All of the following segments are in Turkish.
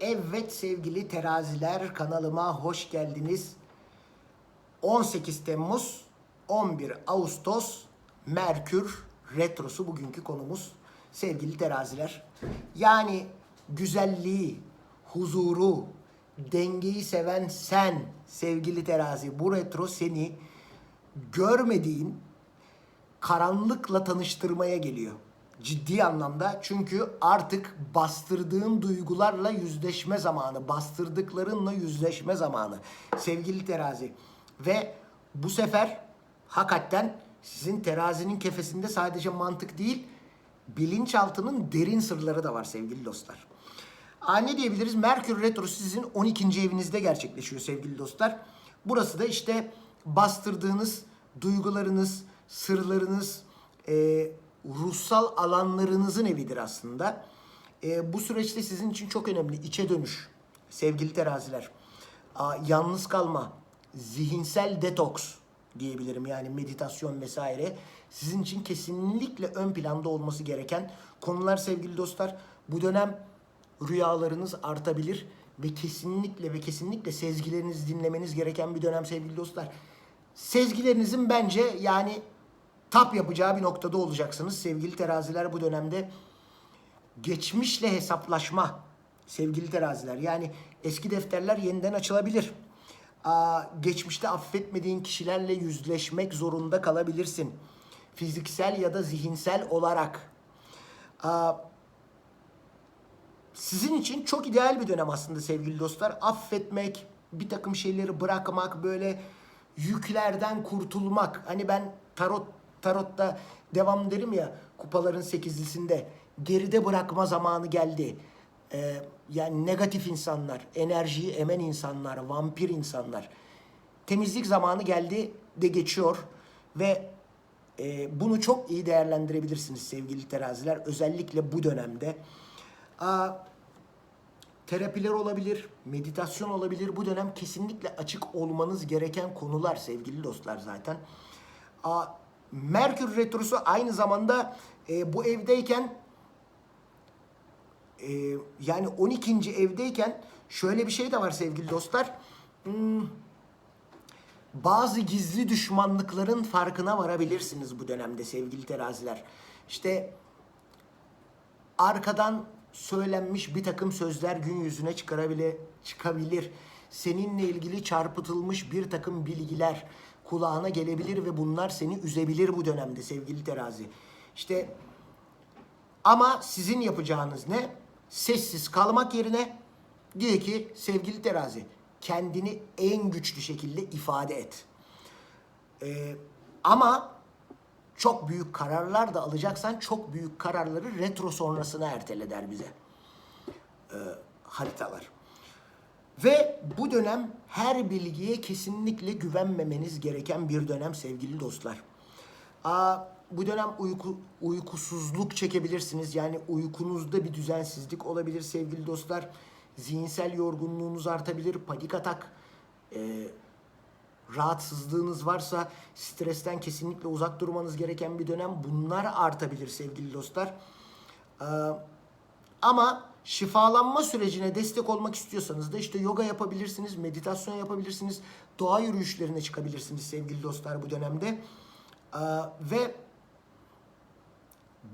Evet sevgili teraziler kanalıma hoş geldiniz. 18 Temmuz 11 Ağustos Merkür Retrosu bugünkü konumuz sevgili teraziler. Yani güzelliği, huzuru, dengeyi seven sen sevgili terazi. Bu retro seni görmediğin karanlıkla tanıştırmaya geliyor. Ciddi anlamda çünkü artık bastırdığın duygularla yüzleşme zamanı, bastırdıklarınla yüzleşme zamanı sevgili terazi. Ve bu sefer hakikaten sizin terazinin kefesinde sadece mantık değil, bilinçaltının derin sırları da var sevgili dostlar. Aa, ne diyebiliriz? Merkür Retrosu sizin 12. evinizde gerçekleşiyor sevgili dostlar. Burası da işte bastırdığınız duygularınız, sırlarınız, e, ruhsal alanlarınızın evidir aslında. E, bu süreçte sizin için çok önemli içe dönüş sevgili teraziler. Aa, yalnız kalma, zihinsel detoks diyebilirim yani meditasyon vesaire. Sizin için kesinlikle ön planda olması gereken konular sevgili dostlar. Bu dönem rüyalarınız artabilir ve kesinlikle ve kesinlikle sezgilerinizi dinlemeniz gereken bir dönem sevgili dostlar. Sezgilerinizin bence yani tap yapacağı bir noktada olacaksınız sevgili teraziler bu dönemde. Geçmişle hesaplaşma sevgili teraziler. Yani eski defterler yeniden açılabilir. Aa, geçmişte affetmediğin kişilerle yüzleşmek zorunda kalabilirsin. Fiziksel ya da zihinsel olarak. Aa, sizin için çok ideal bir dönem aslında sevgili dostlar. Affetmek, bir takım şeyleri bırakmak, böyle yüklerden kurtulmak. Hani ben tarot tarotta devam derim ya kupaların sekizlisinde geride bırakma zamanı geldi. Ee, yani negatif insanlar, enerjiyi emen insanlar, vampir insanlar. Temizlik zamanı geldi de geçiyor ve e, bunu çok iyi değerlendirebilirsiniz sevgili teraziler. Özellikle bu dönemde. Aa, terapiler olabilir, meditasyon olabilir. Bu dönem kesinlikle açık olmanız gereken konular sevgili dostlar zaten. Aa, Merkür Retrosu aynı zamanda e, bu evdeyken e, yani 12. evdeyken şöyle bir şey de var sevgili dostlar. Hmm, bazı gizli düşmanlıkların farkına varabilirsiniz bu dönemde sevgili teraziler. İşte arkadan söylenmiş bir takım sözler gün yüzüne çıkarabile, çıkabilir. Seninle ilgili çarpıtılmış bir takım bilgiler kulağına gelebilir ve bunlar seni üzebilir bu dönemde sevgili terazi. İşte ama sizin yapacağınız ne? Sessiz kalmak yerine diyor ki sevgili terazi kendini en güçlü şekilde ifade et. Ee, ama çok büyük kararlar da alacaksan çok büyük kararları retro sonrasına ertele der bize ee, haritalar. Ve bu dönem her bilgiye kesinlikle güvenmemeniz gereken bir dönem sevgili dostlar. Aa, bu dönem uyku, uykusuzluk çekebilirsiniz. Yani uykunuzda bir düzensizlik olabilir sevgili dostlar. Zihinsel yorgunluğunuz artabilir, panik atak, e, rahatsızlığınız varsa stresten kesinlikle uzak durmanız gereken bir dönem. Bunlar artabilir sevgili dostlar. Ee, ama şifalanma sürecine destek olmak istiyorsanız da işte yoga yapabilirsiniz, meditasyon yapabilirsiniz, doğa yürüyüşlerine çıkabilirsiniz sevgili dostlar bu dönemde. Ee, ve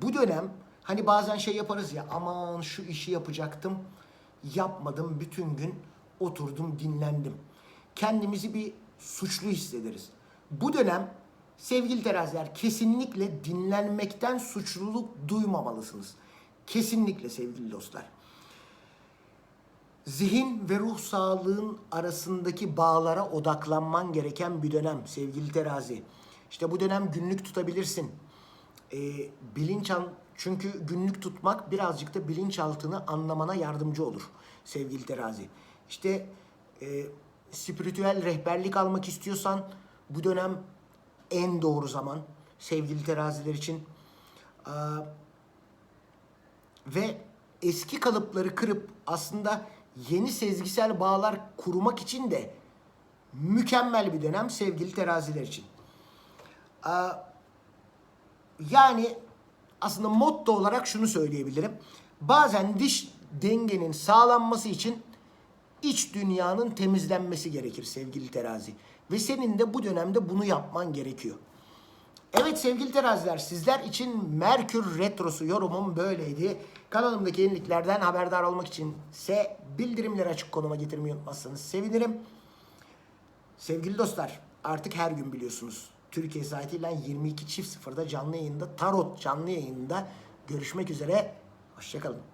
bu dönem hani bazen şey yaparız ya aman şu işi yapacaktım yapmadım bütün gün oturdum dinlendim. Kendimizi bir suçlu hissederiz. Bu dönem sevgili teraziler kesinlikle dinlenmekten suçluluk duymamalısınız. Kesinlikle sevgili dostlar. Zihin ve ruh sağlığın arasındaki bağlara odaklanman gereken bir dönem sevgili terazi. İşte bu dönem günlük tutabilirsin. Ee, bilinç çünkü günlük tutmak birazcık da bilinçaltını anlamana yardımcı olur sevgili terazi. İşte e, spiritüel rehberlik almak istiyorsan bu dönem en doğru zaman sevgili teraziler için. Ee, ve eski kalıpları kırıp aslında yeni sezgisel bağlar kurmak için de mükemmel bir dönem sevgili teraziler için. Ee, yani aslında motto olarak şunu söyleyebilirim. Bazen dış dengenin sağlanması için iç dünyanın temizlenmesi gerekir sevgili terazi. Ve senin de bu dönemde bunu yapman gerekiyor. Evet sevgili teraziler sizler için Merkür Retrosu yorumum böyleydi. Kanalımdaki yeniliklerden haberdar olmak için ise bildirimleri açık konuma getirmeyi unutmazsanız sevinirim. Sevgili dostlar artık her gün biliyorsunuz Türkiye saatiyle 22 çift sıfırda canlı yayında Tarot canlı yayında görüşmek üzere. Hoşçakalın.